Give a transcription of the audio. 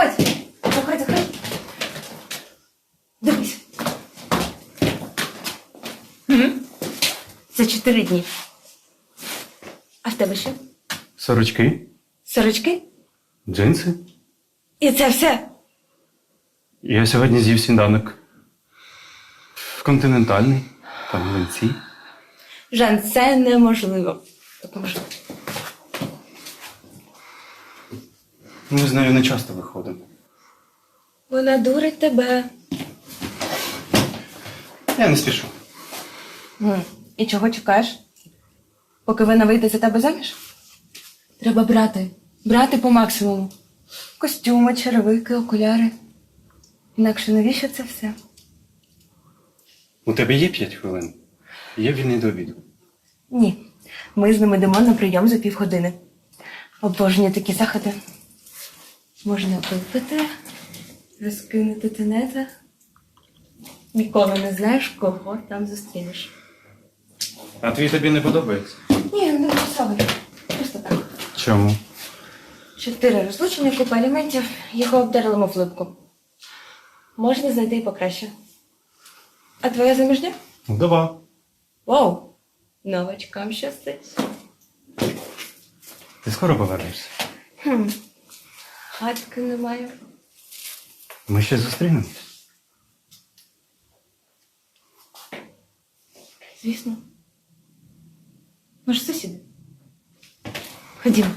Заходь! Заходь, заходь! Дивись! За чотири дні. А в тебе що? Сорочки, Сорочки? джинси. І це все. Я сьогодні з'їв сніданок. Континентальний, там млинці. Жан, це неможливо. Так неможливо. Ми з нею не часто виходимо. Вона дурить тебе. Я не спішу. М, І чого чекаєш? Поки вона вийде за тебе заміж? Треба брати. Брати по максимуму. Костюми, черевики, окуляри. Інакше навіщо це все? У тебе є п'ять хвилин? Є вільний до обіду. Ні. Ми з ними йдемо на прийом за півгодини. Обожнюю такі заходи. Можна випити, розкинути тенета. Ніколи не знаєш, кого там зустрінеш. А твій тобі не подобається? Ні, не особливо. Просто так. Чому? Чотири розлучення, купа аліментів, його обдарили мов липку. Можна знайти і покраще. А твоя заміжня? Вдова. Вау! Новачкам щастить. Ти скоро повернешся. Хм. Гадки не маю. Ми ще зустрінемось. Звісно. Ми ж сусіди. Ходімо.